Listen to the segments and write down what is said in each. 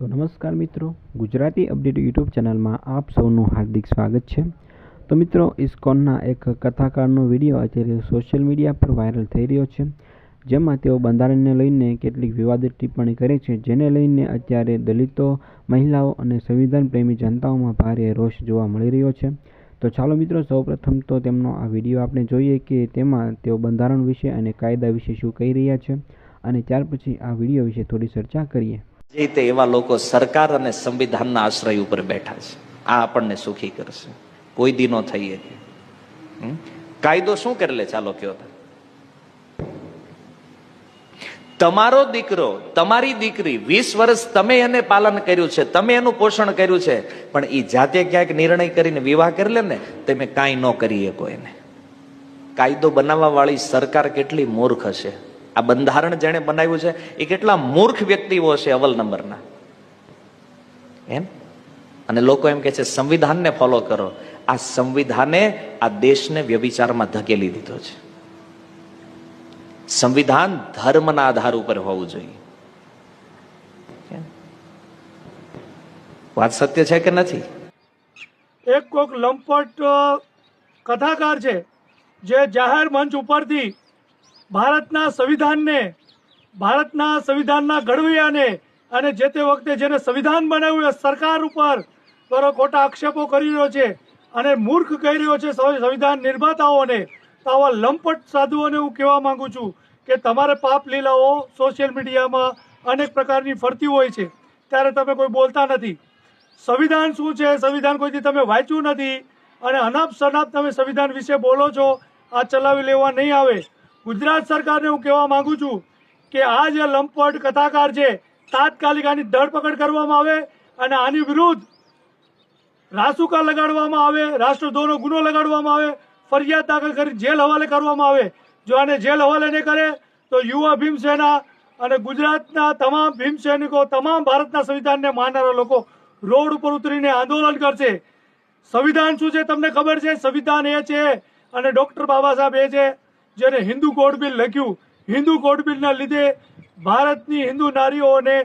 તો નમસ્કાર મિત્રો, ગુજરાતી અપડેટ યુટ્યુબ ચેનલમાં આપ સૌનું હાર્દિક સ્વાગત છે. તો મિત્રો, ઇસ્કોનના એક કથાકારનો વીડિયો અત્યારે સોશિયલ મીડિયા પર વાયરલ થઈ રહ્યો છે, જેમાં તેઓ બંધારણને લઈને કેટલીક વિવાદિત ટિપ્પણી કરે છે, જેને લઈને અત્યારે દલિતો, મહિલાઓ અને સંવિધાન પ્રેમી જનતાઓમાં ભારે રોષ જોવા મળી રહ્યો છે. તો ચાલો મિત્રો, સૌપ્રથમ તો તેમનો આ વીડિયો આપણે જોઈએ કે તેમાં તેઓ બંધારણ વિશે અને કાયદા વિશે શું કહી રહ્યા છે, અને ત્યાર પછી આ વીડિયો વિશે થોડી ચર્ચા કરીએ. રીતે એવા લોકો સરકાર અને સંવિધાનના આશ્રય ઉપર બેઠા છે. આ આપણને સુખી કરશે. કોઈ દિનો થઈએ કાયદો શું કરે ચાલો કયો તમારો દીકરો, તમારી દીકરી વીસ વર્ષ તમે એને પાલન કર્યું છે, તમે એનું પોષણ કર્યું છે, પણ એ જાતે ક્યાંક નિર્ણય કરીને વિવાહ કરી લે ને તમે કાંઈ ન કરી શકો એને કાયદો બનાવવા વાળી સરકાર કેટલી મૂર્ખ હશે આ બંધારણ જેણે બનાવ્યું છે, એ કેટલા મૂર્ખ વ્યક્તિઓ છે અવલ નંબરના. એમ? અને લોકો એમ કે છે, સંવિધાનને ફોલો કરો. આ સંવિધાને, આ દેશને વ્યભિચારમાં ધકેલી દીધો છે. સંવિધાન ધર્મના આધાર ઉપર હોવું જોઈએ? વાત સત્ય છે કે નથી? એક કોક લંપટ કથાકાર છે, જે જાહેર મંચ ઉપરથી ભારતના સંવિધાનને, ભારતના સંવિધાનના ઘડવૈયાને અને જે તે વખતે જેને સંવિધાન બનાવ્યું એ સરકાર ઉપર બરો ખોટા આક્ષેપો કરી રહ્યો છે અને મૂર્ખ કહી રહ્યો છે સંવિધાન નિર્માતાઓને, તો આવા લંપટ સાધુઓને હું કહેવા માંગુ છું કે તમારે પાપ લીલાઓ સોશિયલ મીડિયામાં અનેક પ્રકારની ફરતી હોય છે, ત્યારે તમે કોઈ બોલતા નથી. સંવિધાન શું છે? સંવિધાન કોઈથી તમે વાંચ્યું નથી અને અનાપ શનાપ તમે સંવિધાન વિશે બોલો છો, આ ચલાવી લેવા નહીં આવે. ગુજરાત સરકારને હું કહેવા માંગુ છું કે આ જે લંપટ કથાકાર છે, તાત્કાલિક આની ધરપકડ કરવામાં આવે અને આની વિરુદ્ધ રાસુકા લગાડવામાં આવે રાષ્ટ્રદ્રોહનો ગુનો લગાડવામાં આવે, ફરિયાદ દાખલ કરી જેલ હવાલે કરવામાં આવે. જો આને જેલ હવાલે નહીં કરે, તો યુવા ભીમસેના અને ગુજરાતના તમામ ભીમસૈનિકો તમામ ભારતના સંવિધાનને માનનારા લોકો રોડ ઉપર ઉતરીને આંદોલન કરશે. સંવિધાન શું છે, તમને ખબર છે? સંવિધાન એ છે અને ડૉક્ટર બાબા સાહેબ એ છે જેને હિન્દુ કોડ બિલ લખ્યું. હિન્દુ કોડ બિલના લીધે ભારતની હિન્દુ નારીઓને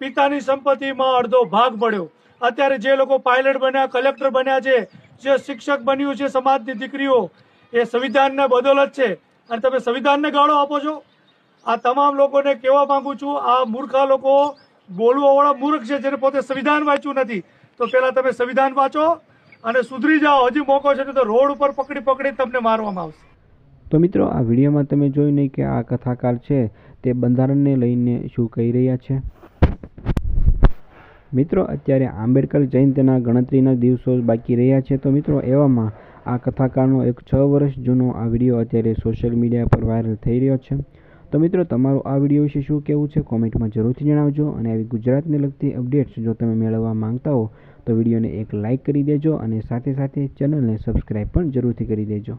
પિતાની સંપત્તિમાં અડધો ભાગ પડ્યો અત્યારે જે લોકો પાયલટ બન્યા, કલેક્ટર બન્યા છે, જે શિક્ષક બન્યું છે સમાજની દીકરીઓ, એ સંવિધાનને બદોલત છે. અને તમે સંવિધાનને ગાળો આપો છો? આ તમામ લોકોને કહેવા માંગુ છું, આ મૂર્ખા લોકો બોલવાવાળા મૂર્ખ છે જેને પોતે સંવિધાન વાંચ્યું નથી. તો પહેલાં તમે સંવિધાન વાંચો અને સુધરી જાઓ. હજી મોકો છે તો રોડ ઉપર પકડી પકડી તમને મારવામાં આવશે. તો મિત્રો, આ વિડીયોમાં તમે જોયું નહીં કે આ કથાકાર છે, તે બંધારણને લઈને શું કહી રહ્યા છે? મિત્રો, અત્યારે આંબેડકર જયંતિના ગણતરીના દિવસો બાકી રહ્યા છે. તો મિત્રો, એવામાં આ કથાકારનો એક છ વર્ષ જૂનો આ વીડિયો અત્યારે સોશિયલ મીડિયા પર વાયરલ થઈ રહ્યો છે. તો મિત્રો, તમારું આ વીડિયો વિશે શું કહેવું છે, કોમેન્ટમાં જરૂરથી જણાવજો અને આવી ગુજરાતને લગતી અપડેટ્સ જો તમે મેળવવા માંગતા હો, તો વિડીયોને એક લાઇક કરી દેજો અને સાથે સાથે ચેનલને સબસ્ક્રાઈબ પણ જરૂરથી કરી દેજો.